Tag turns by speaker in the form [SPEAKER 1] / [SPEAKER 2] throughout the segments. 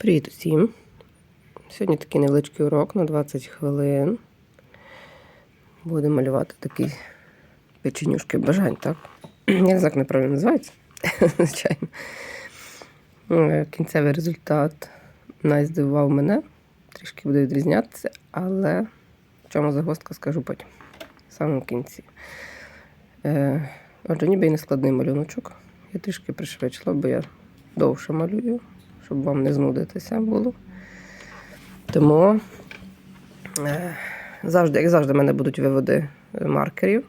[SPEAKER 1] Привіт усім! Сьогодні такий невеличкий урок на 20 хвилин. Будемо малювати такі печенюшки бажань, так? Я не знаю, як неправильно називається, звичайно. Е, Кінцевий результат найздивував мене. Трішки буде відрізнятися, але в чому загвоздка скажу потім. В самому кінці. Е, Отже, ніби і не складний малюночок. Я трішки пришвидшила, бо я довше малюю щоб вам не знудитися було. Тому е, завжди, як завжди, в мене будуть виводи маркерів.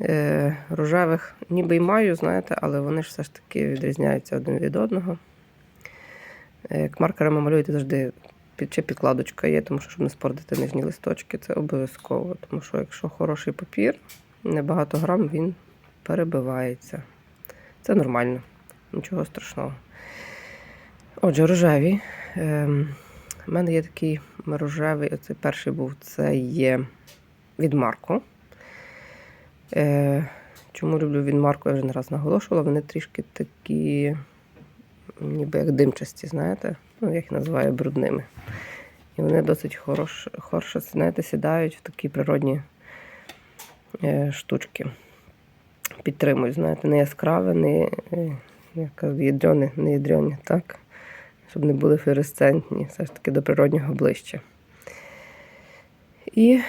[SPEAKER 1] Е, рожевих ніби й маю, знаєте, але вони ж все ж таки відрізняються один від одного. Е, Як маркерами малюєте завжди чи підкладочка є, тому що щоб не спортити нижні листочки, це обов'язково. Тому що якщо хороший папір, небагато грам він перебивається. Це нормально, нічого страшного. Отже, рожеві. Ем, У мене є такий рожевий, оцей перший був, це є від Марко. Е, Чому люблю від Марко, я вже не раз наголошувала, вони трішки такі, ніби як димчасті, знаєте? Ну, я їх називаю брудними. І вони досить хорош, хорошо знаєте, сідають в такі природні е, штучки. Підтримують, знаєте, не яскраве, не е, як ядрьоне, не ядрьоне, так? Щоб не були фluоресцентні, все ж таки до природнього ближче. І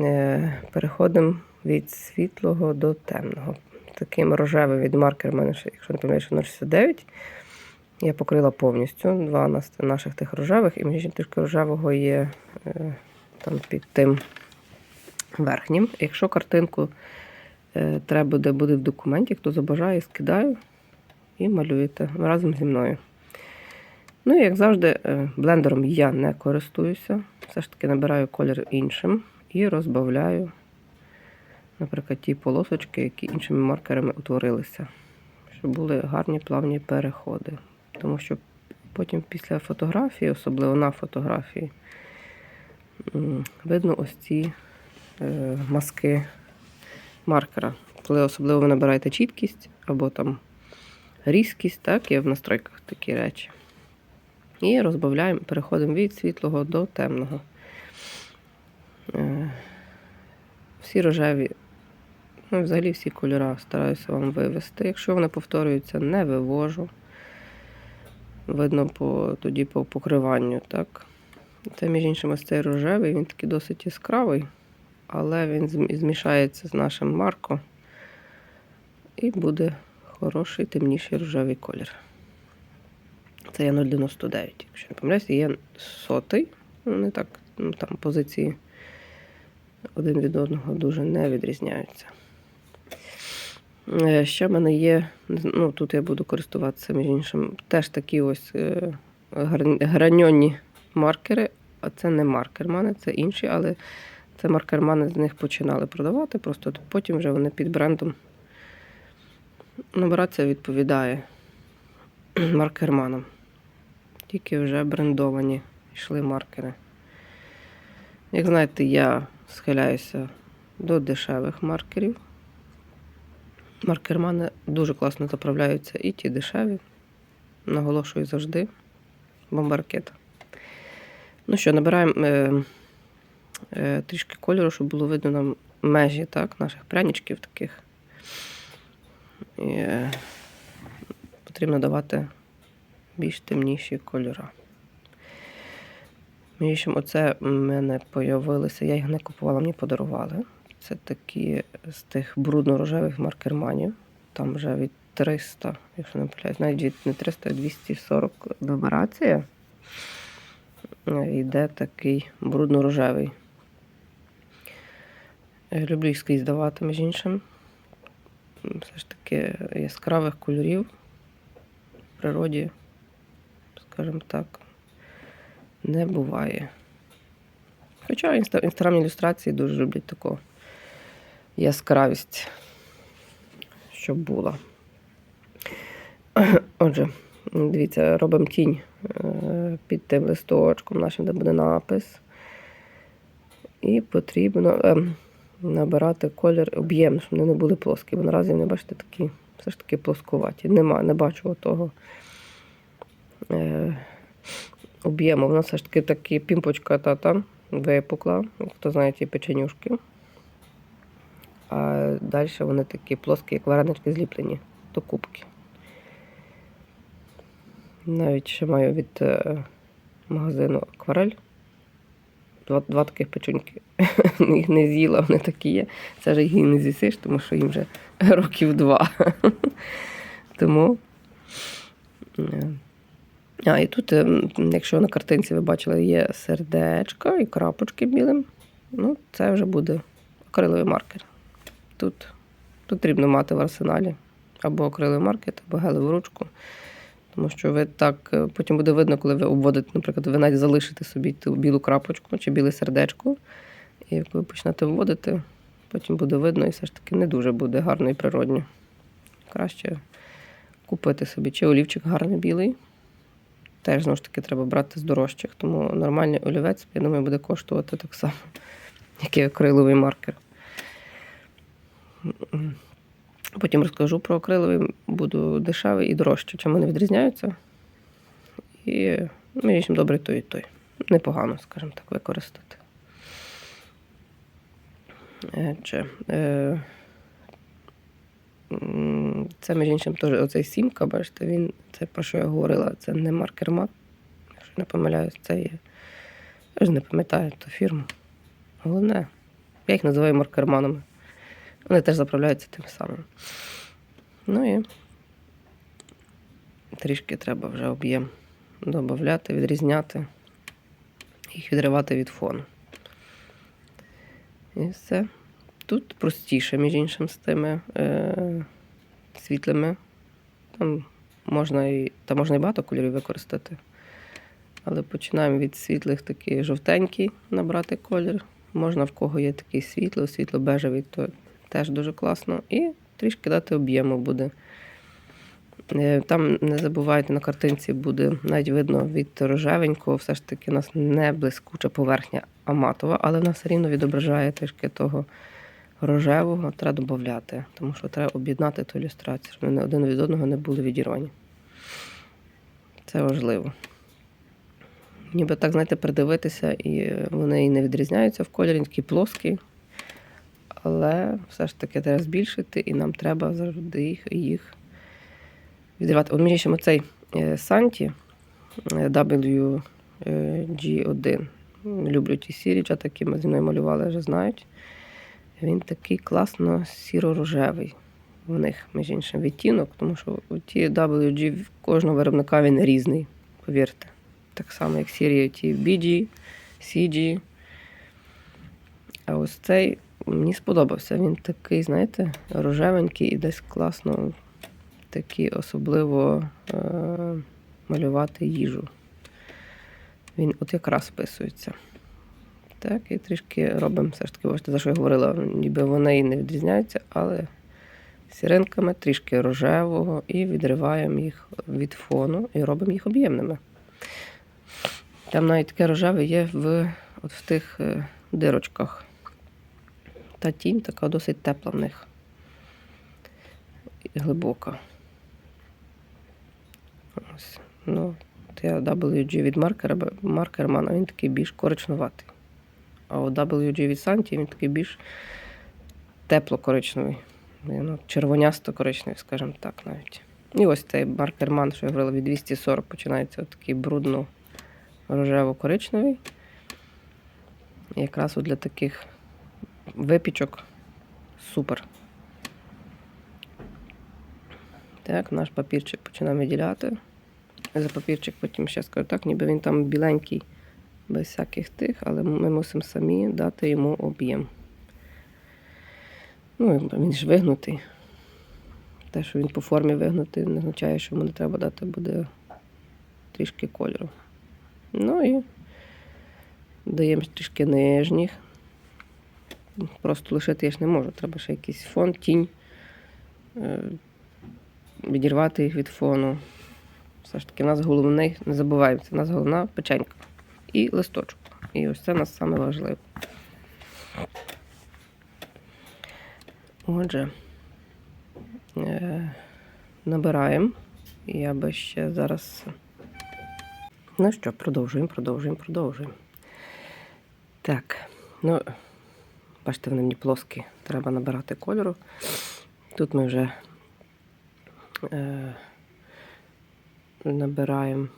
[SPEAKER 1] е, переходимо від світлого до темного. Таким рожевим від маркер, мене, якщо не помиляюся, 069. Я покрила повністю два наших тих рожевих, і мені трішки рожевого є е, там під тим верхнім. Якщо картинку е, треба буде, буде в документі, хто забажає, скидаю і малюєте разом зі мною. Ну і як завжди, е, блендером я не користуюся. Все ж таки набираю колір іншим і розбавляю, наприклад, ті полосочки, які іншими маркерами утворилися, щоб були гарні плавні переходи. Тому що потім після фотографії, особливо на фотографії, видно ось ці е, маски маркера. Коли особливо ви набираєте чіткість або там різкість, так, є в настройках такі речі. І розбавляємо, переходимо від світлого до темного. Е, Всі рожеві, ну, взагалі всі кольори стараюся вам вивести. Якщо вони повторюються, не вивожу. Видно по, тоді по покриванню. так. Це, між іншим, ось цей рожевий, він такий досить яскравий, але він змішається з нашим марко і буде хороший темніший рожевий колір. Це є 0,99, якщо не помиляюся, є сотий. Ну, не так, ну там позиції один від одного дуже не відрізняються. Е, Ще в мене є, ну тут я буду користуватися, між іншим, теж такі ось е, граньонні маркери, а це не маркермани, це інші, але це маркермани з них починали продавати, просто потім вже вони під брендом. Набиратися відповідає маркерманам. Тільки вже брендовані йшли маркери. Як знаєте, я схиляюся до дешевих маркерів. Маркермани дуже класно заправляються і ті дешеві. Наголошую завжди. Бомбаркет. Ну що, набираємо е, е, трішки кольору, щоб було видно нам межі так, наших пряничків таких. І, е, потрібно давати більш темніші кольори. Між оце в мене появилися, я їх не купувала, мені подарували. Це такі з тих брудно-рожевих маркерманів. Там вже від 300, якщо не помиляюсь, навіть від не 300, а 240 нумерація. Йде такий брудно-рожевий. Люблю їх скрізь давати, між іншим. Все ж таки яскравих кольорів в природі, скажімо так, не буває. Хоча інста- інстаграмні ілюстрації дуже люблять таку яскравість, щоб була. Отже, дивіться, робимо тінь е, під тим листочком нашим, де буде напис. І потрібно ем, набирати колір об'єм, щоб вони не були плоскі. Бо наразі вони, бачите, такі все ж таки плоскуваті. Нема, не бачу того е, об'єму. Вона все ж таки такі пімпочка та там випукла, хто знає ті печенюшки. А далі вони такі плоскі, як варенички зліплені до кубки. Навіть ще маю від е, магазину акварель. Два, два таких печуньки. Їх не з'їла, вони такі є. Це ж їх не з'їсиш, тому що їм вже років два. Тому. А, і тут, е, якщо на картинці ви бачили, є сердечко і крапочки білим. Ну, це вже буде акриловий маркер. Тут потрібно мати в арсеналі або акриловий маркер, або гелеву ручку. Тому що ви так е, потім буде видно, коли ви обводите, наприклад, ви навіть залишите собі ту білу крапочку чи біле сердечко. І як ви почнете вводити, потім буде видно і все ж таки не дуже буде гарно і природньо. Краще купити собі чи олівчик гарний білий. Теж знову ж таки треба брати з дорожчих, тому нормальний олівець, я думаю, буде коштувати так само, як і акриловий маркер. Потім розкажу про акриловий, буду дешевий і дорожчий, чим вони відрізняються. І між іншим добре той і той. Непогано, скажімо так, використати. Е, Чи, е, м, це, між іншим, теж оцей сімка, бачите, він, це про що я говорила, це не маркер мат, якщо не помиляюсь, це є. Я ж не пам'ятаю ту фірму. Головне, я їх називаю маркерманами. Вони теж заправляються тим самим. Ну і трішки треба вже об'єм додати, відрізняти, їх відривати від фону. І все. Тут простіше, між іншим, з тими е, світлими. Там можна і, та можна і багато кольорів використати. Але починаємо від світлих такий жовтенький набрати колір. Можна в кого є такий світло, світло-бежевий, то теж дуже класно. І трішки дати об'єму буде. Е, Там не забувайте, на картинці буде навіть видно від рожевенького, все ж таки у нас не блискуча поверхня, а матова, але вона все рівно відображає трішки того рожевого, треба додати, тому що треба об'єднати ту ілюстрацію, щоб вони один від одного не були відірвані. Це важливо. Ніби так, знаєте, придивитися, і вони і не відрізняються в кольорі, вони такі плоскі. Але все ж таки треба збільшити, і нам треба завжди їх, їх відривати. От мені ще цей е, Санті е, WG1. Люблю ті сірі, які ми зі мною малювали, вже знають. Він такий класно сіро-рожевий. В них, між іншим, відтінок, тому що ті WG в кожного виробника він різний, повірте. Так само, як сірі ті BG, CG. А ось цей мені сподобався. Він такий, знаєте, рожевенький і десь класно такі особливо е- малювати їжу. Він от якраз вписується. Так, і трішки робимо все ж таки, бачите, за що я говорила, ніби вони і не відрізняються, але сіринками трішки рожевого і відриваємо їх від фону і робимо їх об'ємними. Там навіть таке рожеве є в, от в тих е, дирочках. Та тінь така досить тепла в них. І глибока. Ось. Ну, я WG від маркера, маркермана, він такий більш коричнуватий. А от WG від Санті він такий більш тепло-коричневий. Ну, червонясто-коричневий, скажімо так, навіть. І ось цей маркерман, що я говорила, від 240 починається такий брудно рожево-коричневий. Якраз от для таких випічок супер. Так, наш папірчик починаємо виділяти. За папірчик потім ще скажу так, ніби він там біленький, без всяких тих, але ми мусимо самі дати йому об'єм. Ну, він ж вигнутий. Те, що він по формі вигнутий, не означає, що йому не треба дати буде трішки кольору. Ну і даємо трішки нижніх. Просто лишити я ж не можу. Треба ще якийсь фон, тінь, е, відірвати їх від фону. Все ж таки, в нас головний, не забуваємо, це в нас головна печенька і листочок. І ось це нас саме важливе. Отже, е, набираємо. Я би ще зараз Ну що, продовжуємо, продовжуємо, продовжуємо. Так, ну, бачите, вони мені плоскі. Треба набирати кольору. Тут ми вже е, набираємо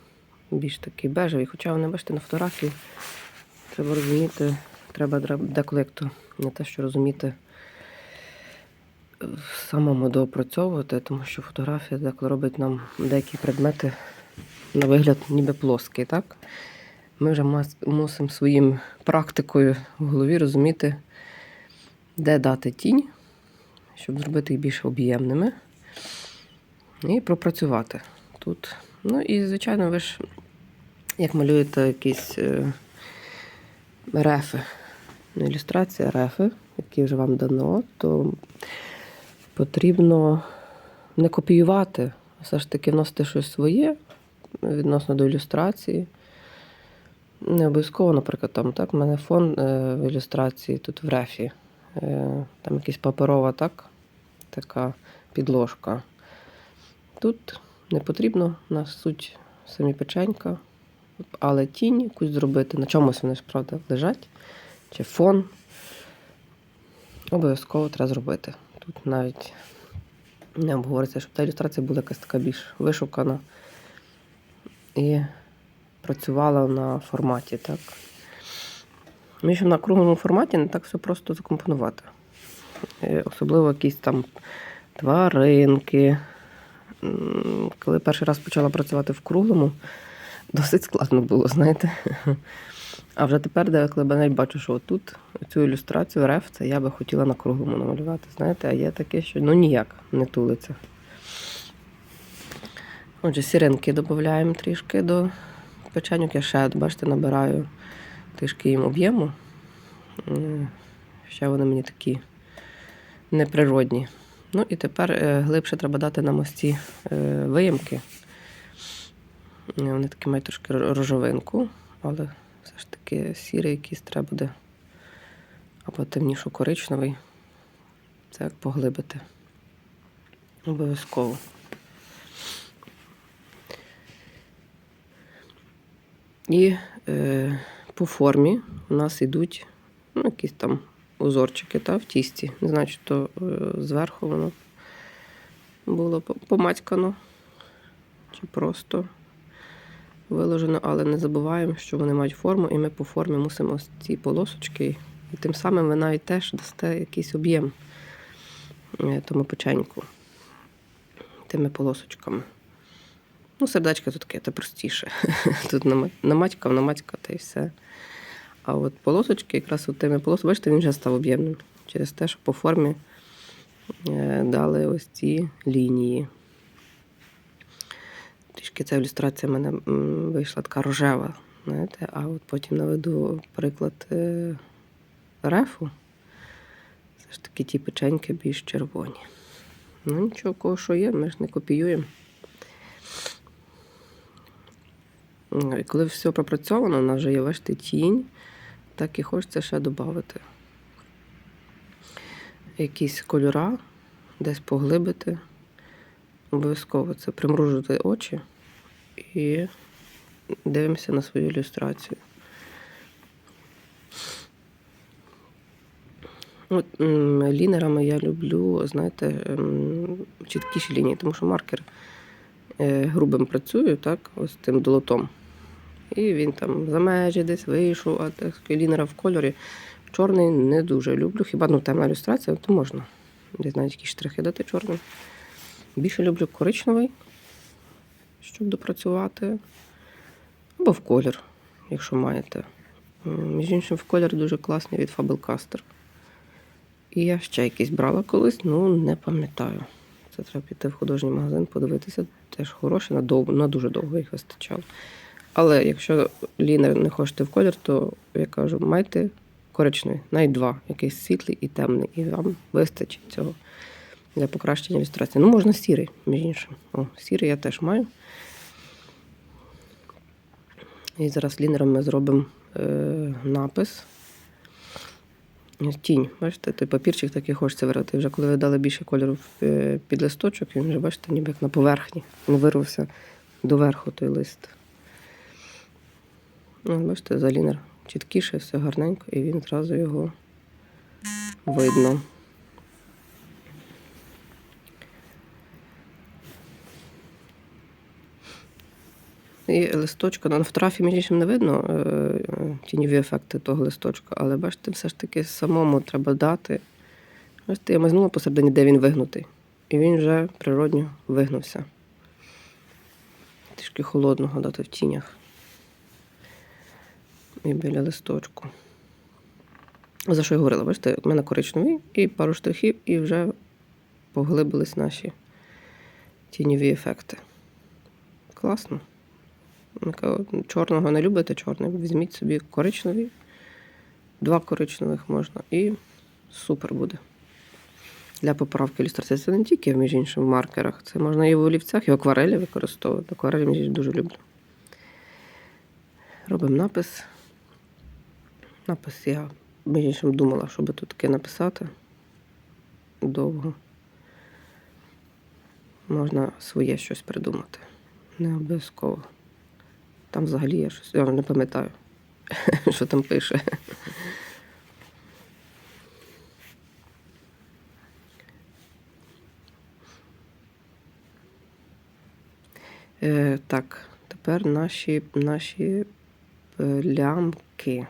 [SPEAKER 1] більш такий бежевий, хоча вони, бачите, на фотографії треба розуміти, треба деколи не те, що розуміти е, самому доопрацьовувати, тому що фотографія деколи робить нам деякі предмети на вигляд ніби плоский, так? Ми вже мусимо своїм практикою в голові розуміти, де дати тінь, щоб зробити їх більш об'ємними і пропрацювати тут. Ну і, звичайно, ви ж, як малюєте якісь е, рефи, не ілюстрація, рефи, які вже вам дано, то потрібно не копіювати, а все ж таки вносити щось своє відносно до ілюстрації. Не обов'язково, наприклад, там, так, в мене фон е, в ілюстрації тут в рефі. Е, там якась паперова, так, така підложка. Тут не потрібно, у нас суть самі печенька, але тінь якусь зробити, на чомусь вони ж, правда, лежать, чи фон. Обов'язково треба зробити. Тут навіть не обговориться, щоб та ілюстрація була якась така більш вишукана і працювала на форматі, так. Мені ще на круглому форматі не так все просто закомпонувати. Особливо якісь там тваринки. Коли перший раз почала працювати в круглому, досить складно було, знаєте. А вже тепер, де навіть бачу, що отут цю ілюстрацію реф, це я би хотіла на круглому намалювати. Знаєте, а є таке, що ну ніяк не тулиться. Отже, сіринки додаємо трішки до печеньок. Я ще, бачите, набираю трішки їм об'єму. Ще вони мені такі неприродні. Ну і тепер е, глибше треба дати на мості е, виємки. Е, Вони такі мають трошки рожовинку, але все ж таки сірий якийсь треба буде. Або темніше коричневий. Це як поглибити. Обов'язково. І е, по формі у нас йдуть ну, якісь там узорчики та, в тісті. Не знаю, чи то е, зверху воно було помацькано, чи просто виложено, але не забуваємо, що вони мають форму, і ми по формі мусимо ось ці полосочки. І тим самим ви навіть теж дасте якийсь об'єм е, тому печеньку тими полосочками. Ну, сердечко тут таке, це простіше. Тут нама- наматькав, наматькав та й все. А от полосочки, якраз от тими полосами, бачите, він вже став об'ємним. Через те, що по формі е, дали ось ці лінії. Трішки ця ілюстрація в мене вийшла така рожева. Знаєте? А от потім наведу приклад е, рефу. Все ж таки ті печеньки більш червоні. Ну, нічого, кого що є, ми ж не копіюємо. І коли все пропрацьовано, у нас вже є бачите, тінь, так і хочеться ще додати. Якісь кольора, десь поглибити. Обов'язково це примружити очі і дивимося на свою ілюстрацію. От, лінерами я люблю, знаєте, ем, чіткіші лінії, тому що маркер е, грубим працює, так, ось тим долотом. І він там за межі десь вийшов, а так лінера в кольорі. Чорний не дуже люблю. Хіба ну темна ілюстрація, то можна. Десь навіть якісь штрихи дати чорним. Більше люблю коричневий, щоб допрацювати. Або в колір, якщо маєте. Між іншим, в колір дуже класний від Faber-Castell. І я ще якийсь брала колись, ну не пам'ятаю. Це треба піти в художній магазин, подивитися. Теж хороший, на, довго, на дуже довго їх вистачало. Але якщо лінер не хочете в колір, то я кажу, майте коричневий, навіть два, якийсь світлий і темний, і вам вистачить цього для покращення ілюстрації. Ну, можна сірий, між іншим. О, сірий я теж маю. І зараз лінером ми зробимо е, напис. Тінь, бачите, той папірчик такий хочеться вирвати. Вже коли ви дали більше кольору е, під листочок, він вже, бачите, ніби як на поверхні. Він вирвався доверху той лист. Ну, бачите, залінер чіткіше, все гарненько, і він одразу його видно. І листочка, ну, на фотографії між іншим не видно е, тіньові ефекти того листочка, але бачите, все ж таки самому треба дати. Бачите, я мазнула посередині, де він вигнутий. І він вже природньо вигнувся. Трішки холодного дати в тінях. І біля листочку. За що я говорила? Бачите, в мене коричневий і пару штрихів, і вже поглибились наші тіньові ефекти. Класно. Чорного не любите чорний, візьміть собі коричневий, два коричневих можна, і супер буде. Для поправки ілюстрації. Це не тільки, між іншим, в маркерах. Це можна і в олівцях, і в акварелі використовувати. Акварелі між дуже люблю. Робимо напис. Напис я між іншим думала, що би тут таке написати довго. Можна своє щось придумати. Не обов'язково. Там взагалі я щось. Я не пам'ятаю, що там пише. Е, так, тепер наші, наші плямки.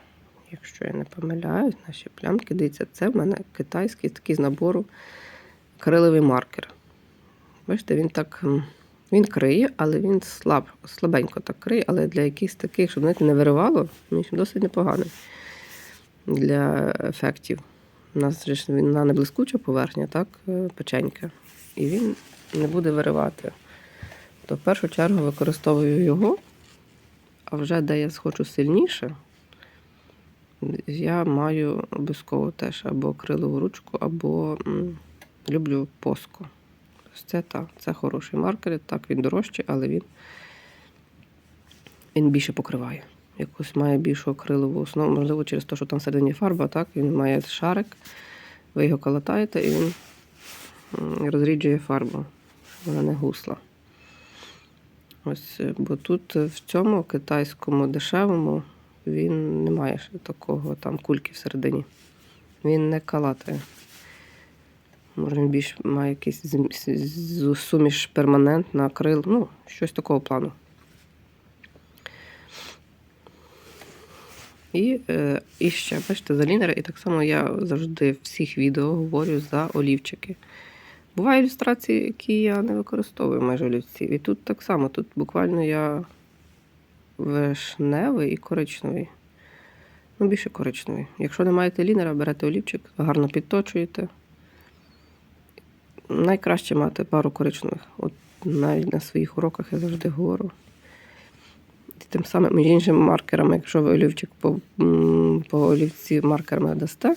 [SPEAKER 1] Якщо я не помиляюсь, наші плямки, дивіться, це в мене китайський такий з набору акриловий маркер. Бачите, він так. Він криє, але він слаб, слабенько так криє, але для якихось таких, щоб знаєте, не виривало, він досить непоганий для ефектів. У нас ж вона не поверхня, так, е, печенька. І він не буде виривати. То в першу чергу використовую його, а вже де я схочу сильніше, я маю обов'язково теж або акрилову ручку, або люблю поску. Ось Це так, це хороший маркер. Так, він дорожчий, але він, він більше покриває. Якусь має більшу акрилову основу, можливо, через те, що там всередині фарба, так, він має шарик, ви його колотаєте і він розріджує фарбу, вона не гусла. Ось, е, бо тут е, в цьому китайському дешевому він не має такого там кульки всередині. Він не калатає. Може, він більш має якийсь суміш перманент на акрил, ну, щось такого плану. І, е, і ще, бачите, за лінери, і так само я завжди в всіх відео говорю за олівчики. Бувають ілюстрації, які я не використовую майже олівців. І тут так само, тут буквально я вишневий і коричневий. Ну, більше коричневий. Якщо не маєте лінера, берете олівчик, гарно підточуєте. Найкраще мати пару коричневих. От навіть на своїх уроках я завжди говорю. І тим самим між іншими маркерами, якщо ви олівчик по, по олівці маркерами дасте,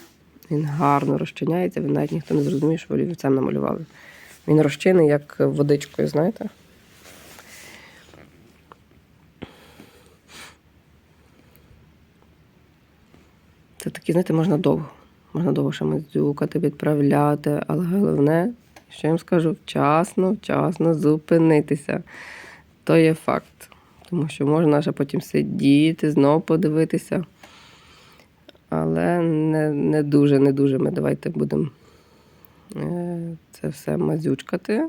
[SPEAKER 1] він гарно розчиняється, він навіть ніхто не зрозуміє, що ви олівцем намалювали. Він розчинний, як водичкою, знаєте? Це такі, знаєте, можна довго. Можна довго ще мазюкати, відправляти, але головне, що я вам скажу, вчасно, вчасно зупинитися. То є факт. Тому що можна ще потім сидіти, знову подивитися. Але не, не дуже, не дуже ми давайте будемо е, це все мазючкати.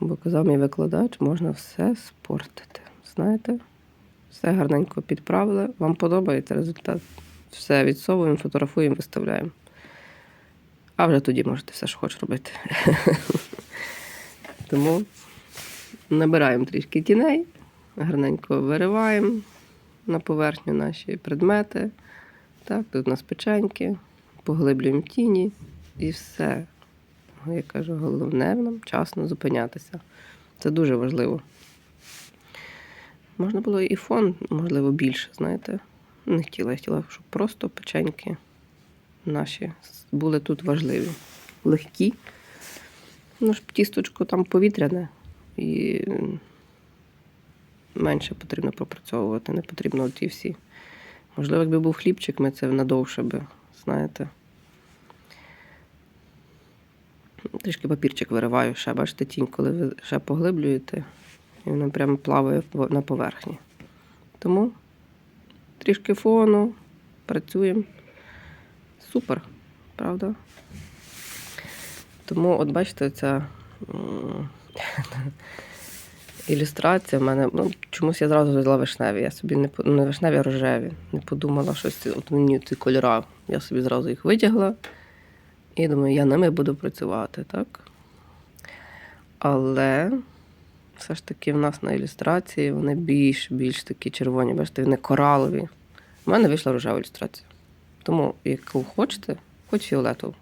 [SPEAKER 1] Бо казав мій викладач, можна все спортити. Знаєте? Все гарненько підправили. Вам подобається результат. Все відсовуємо, фотографуємо, виставляємо. А вже тоді можете все, що хочеш робити. Тому набираємо трішки тіней, гарненько вириваємо на поверхню наші предмети. Так, тут у нас печеньки, поглиблюємо тіні і все. Я кажу, головне нам вчасно зупинятися. Це дуже важливо. Можна було і фон, можливо, більше, знаєте. Не хотіла, я хотіла, щоб просто печеньки наші були тут важливі. Легкі. Ну ж тісточко там повітряне і менше потрібно пропрацьовувати, не потрібно ті всі. Можливо, якби був хлібчик, ми це надовше би, знаєте. Трішки папірчик вириваю, ще бачите тінь, коли ви ще поглиблюєте, і вона прямо плаває на поверхні. Тому трішки фону, працюємо. Супер, правда? Тому, от бачите, ця ілюстрація в мене. Ну, чомусь я зразу взяла вишневі. Я собі не, по- не вишневі, а рожеві. Не подумала щось. От мені ці кольори. Я собі зразу їх витягла. І думаю, я ними буду працювати, так? Але все ж таки в нас на ілюстрації вони більш, більш такі червоні, бачите, вони коралові. У мене вийшла рожева ілюстрація. Тому, яку хочете, хоч фіолетову.